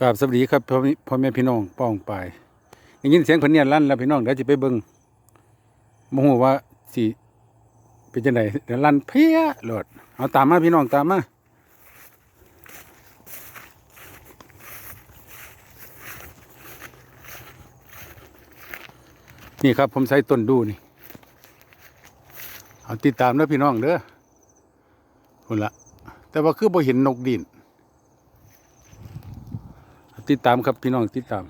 กราบสวัสดีครับพ่อแม่พ่อแม่พี่น้องป้องไปได้ยินเสียงเพิ่นเนี่ยลั่นแล้วพี่น้องเดี๋ยวจะไปเบิ่งบ่ฮู้ว่าสิเป็นจังไดเดี๋ยวลั่นเพี้ยโลดเอาตามมาพี่น้องตามมานี่ครับผมใช้ต้นดูนี่ เอาติดตามเด้อพี่น้องเด้อพุ่นละแต่ว่าคือบ่เห็นนกดิน ติดตามครับพี่น้องติดตาม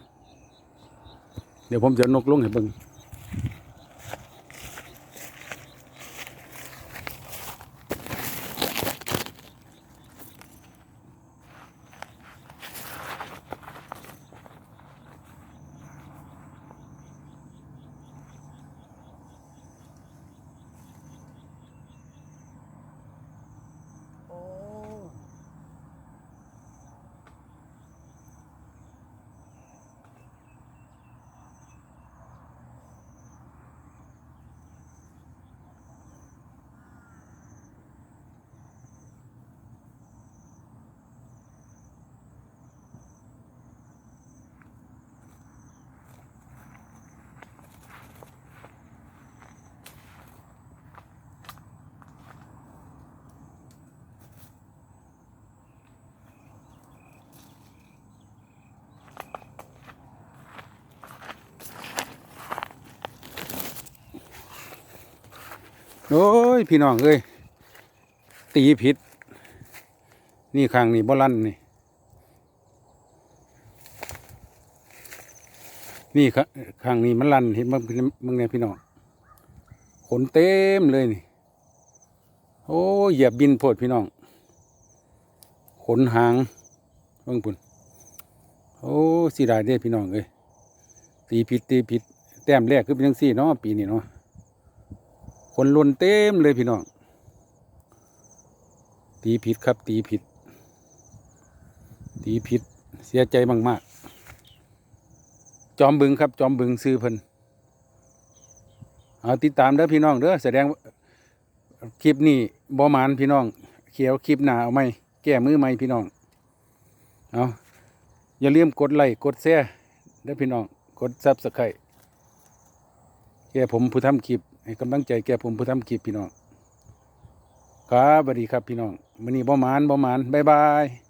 เดี๋ยวผมจะเอนกลงให้เบิ่ง โอ้ย พี่น้องเอ้ย ตีผิด นี่ข้างนี่บ่ลั่นนี่ นี่ข้าข้างนี้มันลั่นเห็นบ้งมึงเนี่ยพี่น้อง ขนเต็มเลยนี่ โอ้ยเหยียบบินโพดพี่น้อง ขนหางเบิ่งปุ่นโอ้สีดายเด้พี่น้องเอ้ยตีผิดตีผิด แต้มแรกคือเป็นจังซี่เนาะปีนี้เนาะ ขนล้นเต็มเลยพี่น้อง ตีผิดครับ ตีผิด ตีผิด เสียใจมากๆ จอมบึงครับ จอมบึงซื้อเพิ่นเอาติดตามเด้อพี่น้องเด้อแสดงคลิปนี้บ่หมานพี่น้อง เขียวคลิปหน้าเอาไหมแก้มือไหมพี่น้องเอาอย่าลืมกดไลค์กดแชร์เด้อพี่น้อง กดซับสไครต์ แก่ผมผู้ทำคลิปให้กำลังใจแก่ผมผู้ทำคลิปพี่น้องครับสวัสดีครับพี่น้องวันนี้บ่มานบ่มานบ๊ายบาย